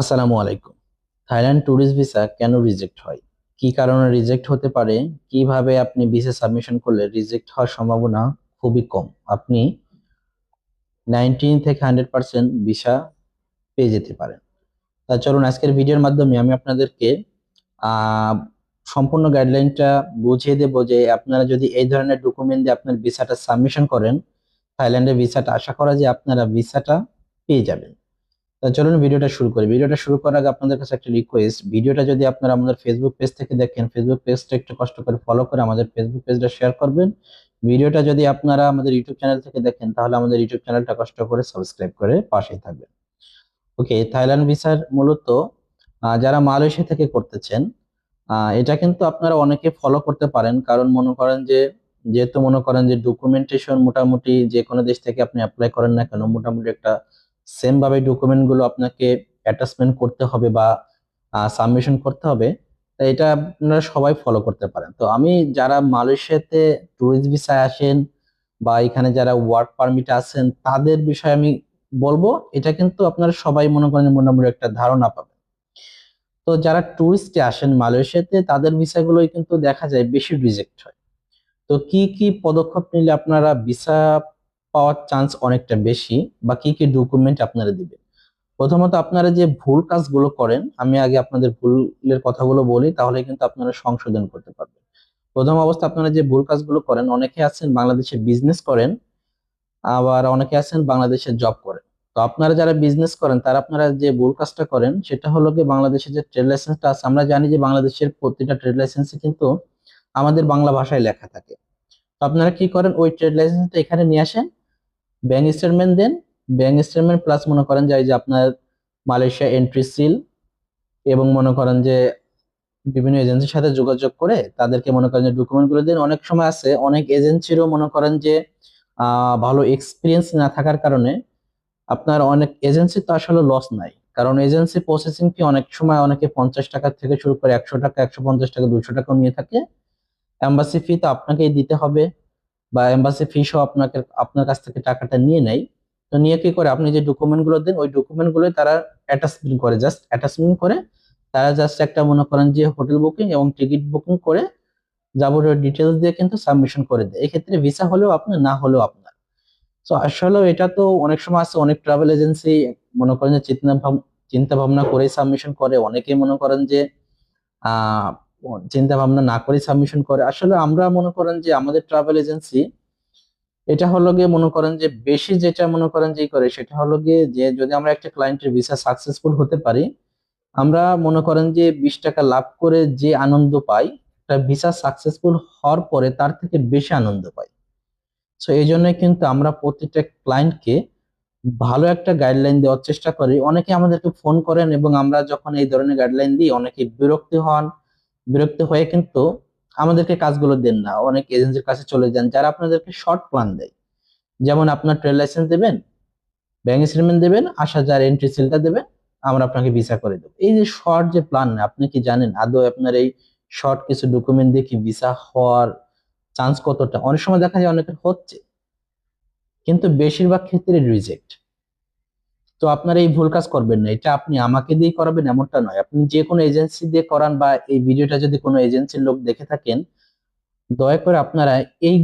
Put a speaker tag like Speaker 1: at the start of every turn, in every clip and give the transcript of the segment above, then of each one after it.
Speaker 1: আসসালামু আলাইকুম। Thailand tourist visa কেন রিজেক্ট হয়? কি কারণে রিজেক্ট হতে পারে? কীভাবে আপনি ভিসা সাবমিশন করলে রিজেক্ট হওয়ার সম্ভাবনা খুবই কম? আপনি নাইনটিন থেকে হান্ড্রেড পার্সেন্ট ভিসা পেয়ে যেতে পারেন। তা চলুন আজকের ভিডিওর মাধ্যমে আমি আপনাদেরকে সম্পূর্ণ গাইডলাইনটা বুঝিয়ে দেবো যে আপনারা যদি এই ধরনের ডকুমেন্ট দিয়ে আপনার ভিসাটা সাবমিশন করেন, থাইল্যান্ডের ভিসাটা, আশা করা যে আপনারা ভিসাটা পেয়ে যাবেন। চলুন ভিডিওটা শুরু করি। ভিডিওটা শুরু করার আগে আপনাদের কাছে একটা রিকোয়েস্ট ভিডিওটা যদি আপনারা আমাদের ফেসবুক পেজ থেকে দেখেন ফেসবুক পেজটা একটু কষ্ট করে ফলো করে আমাদের ফেসবুক পেজটা শেয়ার করবেন। ভিডিওটা যদি আপনারা আমাদের ইউটিউব চ্যানেল থেকে দেখেন, তাহলে আমাদের ইউটিউব চ্যানেলটা কষ্ট করে সাবস্ক্রাইব করে পাশেই থাকবেন। ওকে থাইল্যান্ড ভিসার মূলত যারা মালয়েশিয়া থেকে করতেছেন এটা কিন্তু আপনারা অনেকে ফলো করতে পারেন। কারণ মনে করেন যে, যেহেতু মনে করেন যে ডকুমেন্টেশন মোটামুটি যে কোনো দেশ থেকে আপনি অ্যাপ্লাই করেন না কেন, মোটামুটি একটা সেম ভাবে ডকুমেন্টগুলো আপনাকে অ্যাটাচমেন্ট করতে হবে বা সাবমিশন করতে হবে এটা আপনারা সবাই ফলো করতে পারেন। তো আমি যারা মালয়েশিয়াতে ট্যুরিস্ট ভিসায় আসেন বা এখানে যারা ওয়ার্ক পারমিটে আছেন, তাদের বিষয়ে আমি বলব, এটা কিন্তু আপনারা সবাই মনে করেন মোটামুটি একটা ধারণা পাবেন। তো যারা ট্যুরিস্টে আসেন মালয়েশিয়াতে, তাদের ভিসাগুলোই কিন্তু দেখা যায় বেশি রিজেক্ট হয়। তো কি কি পদক্ষেপ নিলে আপনারা ভিসা পাওয়ার চান্স অনেকটা বেশি, বা কি কি ডকুমেন্ট আপনারা দিবেন? প্রথমত আপনারা যে ভুল কাজগুলো করেন, আমি আগে আপনাদের ভুলের কথাগুলো বলি, তাহলে কিন্তু আপনারা সংশোধন করতে পারবেন। প্রথম অবস্থা, আপনারা যে ভুল কাজগুলো করেন, অনেকে আছেন বাংলাদেশে বিজনেস করেন, আবার অনেকে আছেন বাংলাদেশে জব করেন। তো আপনারা যারা বিজনেস করেন, তারা আপনারা যে ভুল কাজটা করেন, সেটা হলো কি বাংলাদেশের যে ট্রেড লাইসেন্সটা আছে, আমরা জানি যে বাংলাদেশের প্রতিটা ট্রেড লাইসেন্সে কিন্তু আমাদের বাংলা ভাষায় লেখা থাকে। তো আপনারা কি করেন, ওই ট্রেড লাইসেন্সটা এখানে নিয়ে আসেন ব্যাংক স্টেটমেন্ট দেন ব্যাংক স্টেটমেন্ট প্লাস মনে করেন যে এই যে আপনার মালয়েশিয়া এন্ট্রি সিল এবং মনে করেন যে বিভিন্ন এজেন্সির সাথে যোগাযোগ করে তাদেরকে মনে করেন যে ডকুমেন্টগুলো দেন। অনেক সময় আছে, অনেক এজেন্সিরও মনে করেন যে ভালো এক্সপিরিয়েন্স না থাকার কারণে আপনার অনেক এজেন্সি তো আসলে লস নাই। কারণ এজেন্সি প্রসেসিং ফি অনেক সময় অনেকে পঞ্চাশ টাকা থেকে শুরু করে একশো টাকা, একশো পঞ্চাশ টাকা, দুশো টাকা নিয়ে থাকে। অ্যাম্বাসি ফি তো আপনাকেই দিতে হবে। বা এম্বাসি ফি সহ আপনাকে, আপনার কাছ থেকে টাকাটা নিয়ে নেয়। তো নিয়ে কি করে? আপনি যে ডকুমেন্টগুলো দেন, ওই ডকুমেন্টগুলো তারা অ্যাটাচমেন্ট করে। জাস্ট অ্যাটাচমেন্ট করে তারা জাস্ট একটা মনে করেন যে হোটেল বুকিং এবং টিকিট বুকিং করে যাবতীয় ডিটেলস দিয়ে কিন্তু সাবমিশন করে দেয়। এক্ষেত্রে ভিসা হলেও আপনার, না হলেও আপনার। তো আসলে এটা তো অনেক সময় আছে, অনেক ট্রাভেল এজেন্সি মনে করেন যে চিন্তা চিন্তা ভাবনা করে সাবমিশন করে। অনেকেই মনে করেন যে চিন্তা ভাবনা না করে সাবমিশন করে। আসলে আমরা মনে করেন যে আমাদের ট্রাভেল এজেন্সি এটা হলো গিয়ে মনে করেন যে বেশি যেটা মনে করেন যে করে, সেটা হলো গিয়ে যে যদি আমরা একটা ক্লায়েন্টের ভিসা সাকসেসফুল হতে পারি, আমরা মনে করেন যে বিশ টাকা লাভ করে যে আনন্দ পাই একটা ভিসা সাকসেসফুল হওয়ার পরে তার থেকে বেশি আনন্দ পাই। সো এই জন্য কিন্তু আমরা প্রতিটা ক্লায়েন্টকে ভালো একটা গাইডলাইন দেওয়ার চেষ্টা করি। অনেকে আমাদেরকে ফোন করেন এবং আমরা যখন এই ধরনের গাইডলাইন দিই, অনেকে বিরক্তি হন বিরক্তি হয়ে কিন্তু আমাদেরকে কাজগুলো দেন না। অনেক এজেন্সির কাছে চলে যান, যারা আপনাদেরকে শর্ট প্ল্যান দেয়। যেমন আপনার ট্রেড লাইসেন্স দেবেন ব্যাংক স্টেটমেন্ট দেবেন আসা যার এন্ট্রি সিলটা দেবেন, আমরা আপনাকে ভিসা করে দেবো। এই যে শর্ট যে প্ল্যান আপনি কি জানেন? আদৌ আপনার এই শর্ট কিছু ডকুমেন্ট দিয়ে কি ভিসা হওয়ার চান্স কতটা? অনেক সময় দেখা যায় অনেকের হচ্ছে, কিন্তু বেশিরভাগ ক্ষেত্রে রিজেক্ট তো আপনারা এই ভুল কাজ করবেন না। এটা আপনি আমাকে দিয়ে করাবেন এমনটা নয়। আপনি যে কোনো এজেন্সি দিয়ে করান বা এই ভিডিওটা যদি কোনো এজেন্সির লোক দেখে থাকেন, দয়া করে আপনারা এই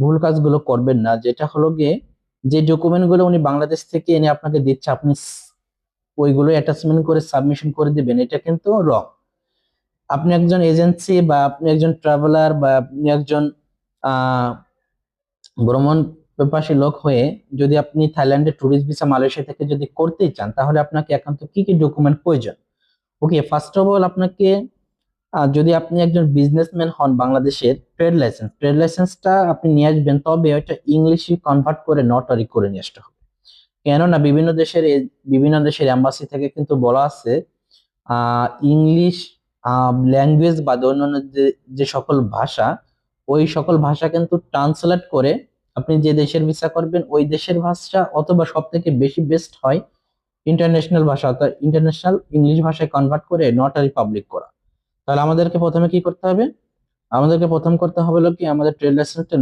Speaker 1: ভুল কাজগুলো করবেন না। যেটা হলো গিয়ে, যে ডকুমেন্টগুলো উনি বাংলাদেশ থেকে এনে আপনাকে দিচ্ছে, আপনি ওইগুলো অ্যাটাচমেন্ট করে সাবমিশন করে দিবেন। এটা কিন্তু রং আপনি একজন এজেন্সি বা আপনি একজন ট্রাভেলার বা আপনি একজন ভ্রমণ পিপাসী লোক হয়ে যদি আপনি থাইল্যান্ডে ট্যুরিস্ট ভিসা মালয়েশিয়া থেকে যদি করতেই চান, তাহলে আপনাকে একান্ত কি কি ডকুমেন্ট প্রয়োজন? ওকে ফার্স্ট অফ অল আপনাকে যদি আপনি একজন বিজনেসম্যান হন বাংলাদেশের ট্রেড লাইসেন্স ট্রেড লাইসেন্সটা আপনি নিয়ে আসবেন, তবে ওইটা ইংলিশে কনভার্ট করে নটারি করে নিয়ে আসতে হবে। কেননা বিভিন্ন দেশের বিভিন্ন দেশের এম্বাসি থেকে কিন্তু বলা আছে ইংলিশ ল্যাঙ্গুয়েজ বা অন্যান্য যে সকল ভাষা, ওই সকল ভাষা কিন্তু ট্রান্সলেট করে আপনি যে দেশের ভিসা করবেন, ওই দেশের ভাষা অথবা সব থেকে বেশি বেস্ট হয় ইন্টারন্যাশনাল ভাষা, অর্থাৎ ইন্টারন্যাশনাল ইংলিশ ভাষায় কনভার্ট করে নটারি পাবলিক করা। তাহলে আমাদেরকে প্রথমে কি করতে হবে? আমাদেরকে প্রথম করতে হবে হলো কি, আমাদের ট্রেড লাইসেন্সটা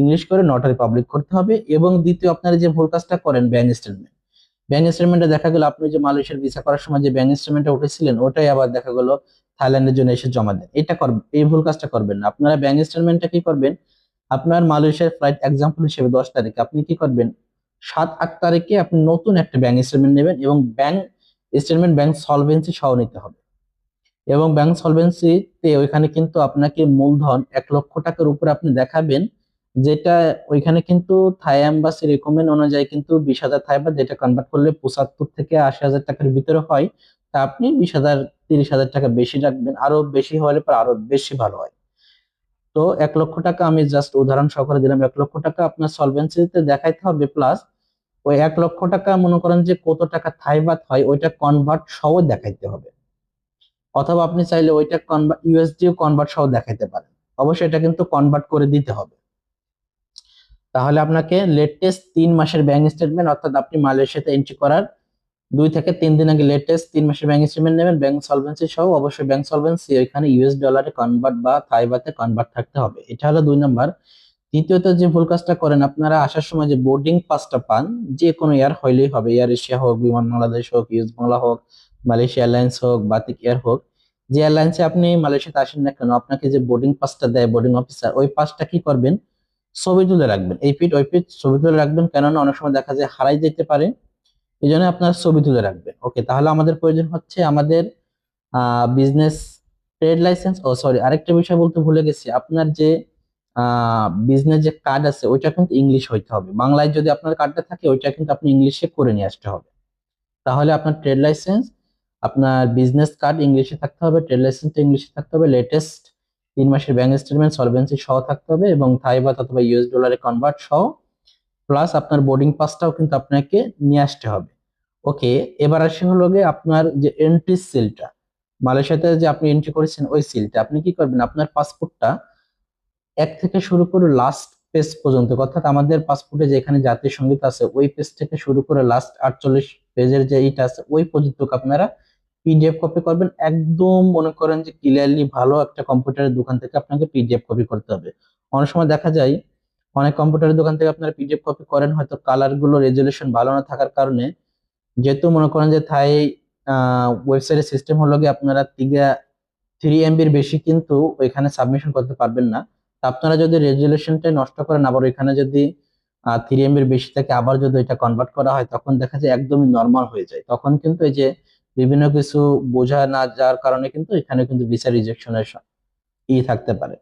Speaker 1: ইংলিশ করে নটারি পাবলিক করতে হবে এবং দ্বিতীয় আপনারা যে ভুল কাজটা করেন ব্যাংক স্টেটমেন্ট ব্যাংক স্টেটমেন্টে দেখা গেল আপনি যে মালয়েশিয়ার ভিসা করার সময় যে ব্যাংক স্টেটমেন্টটা উঠেছিলেন, ওটাই আবার দেখা গেল থাইল্যান্ডের জন্য এসে জমা দেন। এটা করবেন এই ভুল কাজটা করবেন না। আপনারা ব্যাংক স্টেটমেন্টটা কি করবেন? আপনার মালয়েশিয়ার ফ্লাইট এক্সাম্পল হিসেবে দশ তারিখে আপনি কি করবেন? সাত, আট তারিখে আপনি নতুন একটা ব্যাংক স্টেটমেন্ট নেবেন এবং ব্যাংক স্টেটমেন্ট ব্যাংক সলভেন্সি সহ নিতে হবে। এবং ব্যাংক সলভেন্সিতে ওইখানে কিন্তু আপনাকে মূলধন এক লক্ষ টাকার উপরে আপনি দেখাবেন, যেটা ওইখানে কিন্তু থাই অ্যাম্বাসি রেকমেন্ড অনুযায়ী কিন্তু বিশ হাজার থাই বাদ যেটা কনভার্ট করলে পঁচাত্তর থেকে আশি হাজার টাকার ভিতরে হয়, তা আপনি বিশ হাজার, তিরিশ হাজার টাকা বেশি রাখবেন। আরও বেশি হলে পর আরও বেশি ভালো হয়। তো এক লক্ষ টাকা আমি জাস্ট উদাহরণ সহকারে দিলাম। এক লক্ষ টাকা আপনার সলভেন্সিতে দেখাইতে হবে প্লাস ওই এক লক্ষ টাকা মনে করেন যে কত টাকা থাইবাত হয়, ওইটা কনভার্ট সহ দেখাইতে হবে। অথবা আপনি চাইলে ওইটা কনভার্ট ইউএসডিও কনভার্ট সহ দেখাইতে পারেন। অবশ্যই এটা কিন্তু কনভার্ট করে দিতে হবে। তাহলে আপনাকে লেটেস্ট তিন মাসের ব্যাংক স্টেটমেন্ট অর্থাৎ আপনি মালয়েশিয়াতে এন্ট্রি করার দুই থেকে তিন দিন আগে লেটেস্ট তিন মাসের ব্যাংক স্টেটমেন্ট নেবেন ব্যাংক সলভেন্সি সহ অবশ্যই ব্যাংক সলভেন্সি ওইখানে ইউএস ডলারে কনভার্ট বা থাইবাতে কনভার্ট থাকতে হবে। এটা হলো দুই নাম্বার। তৃতীয়ত, যে ভুল কাজটা করেন, আপনারা আসার সময় যে বোর্ডিং পাসটা পান, যে কোনো এয়ার হইলেই হবে। এয়ার এশিয়া হোক বিমান বাংলাদেশ হোক ইউএস বাংলা হোক মালয়েশিয়া এয়ারলাইন্স হোক বাতিক এয়ার হোক, যে এয়ারলাইন্সে আপনি মালয়েশিয়াতে আসেন না কেন, আপনাকে যে বোর্ডিং পাসটা দেয় বোর্ডিং অফিসার ওই পাসটা কি করবেন? ছবি তুলে রাখবেন। এই পিট ওই পিট ছবি তুলে রাখবেন। কেননা, অনেক সময় দেখা যায় হারাই যেতে পারে। এই জন্য আপনার ছবি তুলে রাখবেন। ওকে তাহলে আমাদের প্রয়োজন হচ্ছে আমাদের বিজনেস ট্রেড লাইসেন্স ও সরি আরেকটা বিষয় বলতে ভুলে গেছি। আপনার যে বিজনেস যে কার্ড আছে, ওইটা কিন্তু ইংলিশ হইতে হবে। বাংলায় যদি আপনার কার্ডটা থাকে, ওইটা কিন্তু আপনি ইংলিশে করে নিয়ে আসতে হবে। তাহলে আপনার ট্রেড লাইসেন্স আপনার বিজনেস কার্ড ইংলিশে থাকতে হবে ট্রেড লাইসেন্স ইংলিশে থাকতে হবে লেটেস্ট তিন মাসের ব্যাংক স্টেটমেন্ট সলভেন্সি সহ থাকতে হবে এবং থাইবাত অথবা ইউএস ডলারে কনভার্ট সহ প্লাস আপনার বোর্ডিং পাসটাও কিন্তু আপনাকে নিয়ে আসতে হবে। ওকে এবার আসে হলো গিয়ে আপনার যে এন্ট্রি সিলটা মালয়েশিয়াতে যে আপনি এন্ট্রি করেছেন, ওই সিলটা আপনি কি করবেন? আপনার পাসপোর্টটা এক থেকে শুরু করে লাস্ট পেজ পর্যন্ত, অর্থাৎ আমাদের পাসপোর্টে যেখানে জাতীয় সংগীত আছে, ওই পেজ থেকে শুরু করে লাস্ট আটচল্লিশ পেজের যে ইটা আছে, ওই পর্যন্ত আপনারা পিডিএফ কপি করবেন। একদম মনে করেন যে ক্লিয়ারলি ভালো একটা কম্পিউটারের দোকান থেকে আপনাকে পিডিএফ কপি করতে হবে। অনেক সময় দেখা যায় অনেক কম্পিউটারের দোকান থেকে আপনারা পিডিএফ কপি করেন, হয়তো কালারগুলো রেজলিউশন ভালো না থাকার কারণে। যেহেতু মনে করেন যে থাই ওয়েবসাইটের সিস্টেম হলো গিয়ে আপনারা তিগা থ্রি এমবির বেশি কিন্তু ওইখানে সাবমিশন করতে পারবেন না। তা আপনারা যদি রেজুলেশনটা নষ্ট করেন, আবার ওইখানে যদি থ্রি এমবির বেশি থাকে আবার যদি এটা কনভার্ট করা হয়, তখন দেখা যায় একদমই নর্মাল হয়ে যায়। তখন কিন্তু এই যে বিভিন্ন কিছু বোঝা না যাওয়ার কারণে কিন্তু এখানে কিন্তু ভিসা রিজেকশনের ই থাকতে পারে।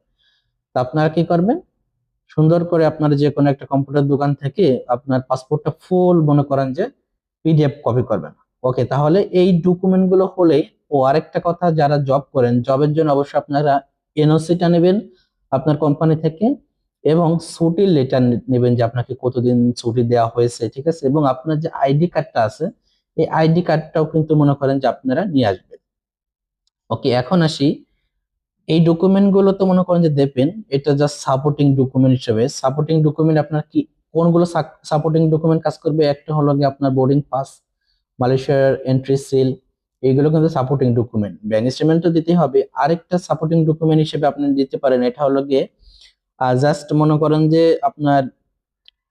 Speaker 1: তা আপনারা কি করবেন? সুন্দর করে আপনার যে কোনো একটা কম্পিউটার দোকান থেকে আপনার পাসপোর্টটা ফুল মনে করেন যে পিডিএফ কপি করবেন। ওকে তাহলে এই ডকুমেন্টগুলো হলে ও আরেকটা কথা, যারা জব করেন জবের জন্য অবশ্যই আপনারা এনওসিটা নেবেন আপনার কোম্পানি থেকে এবং ছুটির লেটার নেবেন যে আপনাকে কতদিন ছুটি দেওয়া হয়েছে, ঠিক আছে? এবং আপনার যে আইডি কার্ডটা আছে, এই আইডি কার্ডটাও কিন্তু মনে করেন যে আপনারা নিয়ে আসবেন। ওকে এখন আসি এই ডকুমেন্টগুলো তো মনে করেন যে দেবেন, এটা জাস্ট সাপোর্টিং ডকুমেন্ট হিসেবে। সাপোর্টিং ডকুমেন্ট আপনার কি, কোনগুলো সাপোর্টিং ডকুমেন্ট কাজ করবে? একটা হলো গিয়ে আপনার বোর্ডিং পাস মালয়েশিয়ার এন্ট্রি সিল এইগুলো কিন্তু সাপোর্টিং ডকুমেন্ট ব্যাংক স্টেটমেন্ট তো দিতে হবে। আরেকটা সাপোর্টিং ডকুমেন্ট হিসেবে আপনি দিতে পারেন, এটা হলো গিয়ে জাস্ট মনে করেন যে আপনার,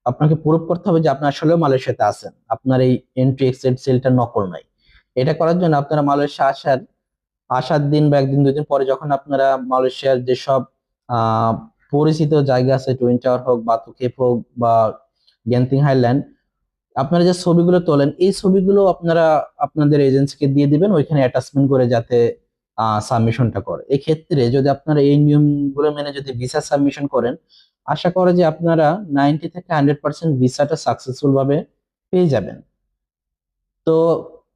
Speaker 1: আপনাকে প্রুভ করতে হবে যে আপনি আসলে মালয়েশিয়াতে আছেন। আপনার এই এন্ট্রি এক্সিট সেলটা নকল নাই। এটা করার জন্য আপনারা মালয়েশিয়া আসার আসার দিন বা একদিন দুদিন পরে যখন আপনারা মালয়েশিয়ার যেসব পরিচিত জায়গা আছে, টুইন টাওয়ার হোক বাতুকেপ হোক বা গ্যান্তিং হাইল্যান্ড, আপনারা যে ছবিগুলো তোলেন, এই ছবিগুলো আপনারা আপনাদের এজেন্সিকে দিয়ে দিবেন, ওইখানে অ্যাটাচমেন্ট করে যাতে সাবমিশনটা করে। এই ক্ষেত্রে যদি আপনারা এই নিয়মগুলো মেনে যদি ভিসা সাবমিশন করেন, আশা করে যে আপনারা নাইনটি থেকে হান্ড্রেড পার্সেন্ট ভিসাটা সাকসেসফুল ভাবে পেয়ে যাবেন। তো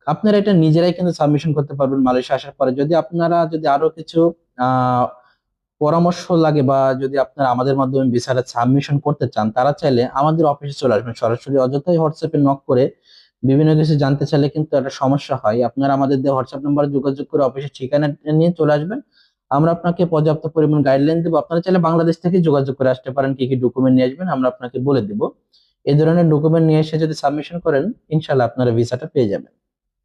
Speaker 1: আপনারা এটা নিজেরাই কিন্তু সাবমিশন করতে পারবেন মালয়েশিয়া আসার পরে। যদি আপনারা যদি আরও কিছু পরামর্শ লাগে বা যদি আপনারা আমাদের মাধ্যমে ভিসাটা সাবমিশন করতে চান, তারা চাইলে আমাদের অফিসে চলে আসবেন। সরাসরি অযথাই হোয়াটসঅ্যাপে নক করে বিভিন্ন কিছু জানতে চাইলে কিন্তু একটা সমস্যা হয়। আপনারা আমাদের দিয়ে হোয়াটসঅ্যাপ নাম্বারে যোগাযোগ করে অফিসের ঠিকানা নিয়ে চলে আসবেন। আমরা আপনাকে পর্যাপ্ত পরিমাণ গাইডলাইন দেবো। আপনারা চাইলে বাংলাদেশ থেকে যোগাযোগ করে আসতে পারেন, কি কি ডকুমেন্ট নিয়ে আসবেন আমরা আপনাকে বলে দিব। এই ধরনের ডকুমেন্ট নিয়ে এসে যদি সাবমিশন করেন ইনশাল্লাহ আপনারা ভিসাটা পেয়ে যাবেন।